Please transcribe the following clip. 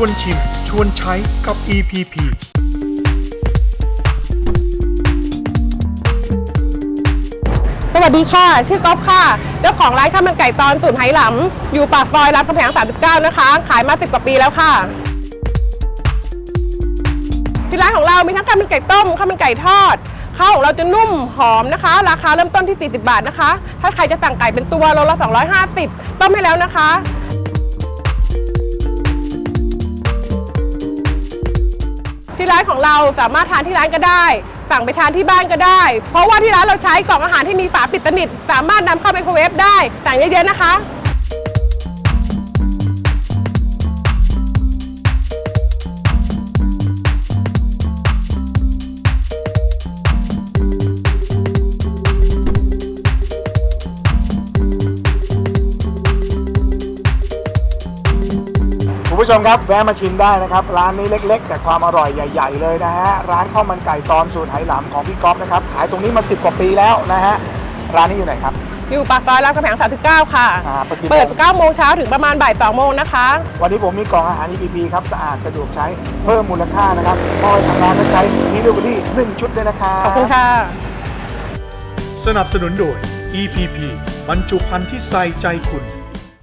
วนชิม ชวนใช้กับ EPP สวัสดีค่ะ ชื่อก๊อฟค่ะเจ้าของร้านข้าวมันไก่ตอนสูตรไหหลำอยู่ปากซอยรามคำแหง39 นะคะ ขายมา 10 กว่าปีแล้วค่ะที่ร้านของเรามีทั้งข้าวมันไก่ต้มข้าวมันไก่ทอดข้าวของเราจะนุ่มหอมนะคะ ราคาเริ่มต้นที่ 40 บาทนะคะ ถ้าใครจะสั่งไก่เป็นตัวโลละ 250 ต้มให้แล้วนะคะ ที่ร้านของเราสามารถทานที่ร้านก็ได้ สั่งไปทานที่บ้านก็ได้ เพราะว่าที่ร้านเราใช้กล่องอาหารที่มีฝาปิดสนิท สามารถนำเข้าไมโครเวฟได้ สั่งเยอะๆนะคะ คุณผู้ชมครับแวะมาชิมได้นะครับ ร้านนี้เล็ก ๆ แต่ความอร่อยใหญ่ ๆ เลยนะฮะร้านข้าวมันไก่ตอนสูตรไหหลำของพี่ก๊อฟนะครับขายตรงนี้มา 10 กว่าปีแล้วนะฮะร้านนี้อยู่ไหนครับ อยู่ปากซอยรามคำแหง39 ค่ะ อ่าเปิดกี่โมง เปิด9โมงเช้าถึงประมาณบ่าย2โมงนะคะ วันนี้ผมมีกล่องอาหาร EPP ครับสะอาดสะดวกใช้เพิ่มมูลค่านะครับมอบให้ทางร้านก็ใช้นี่ดูที่1ชุดด้วยนะครับ ขอบคุณค่ะ สนับสนุนโดย EPP บรรจุภัณฑ์ที่ใส่ใจคุณ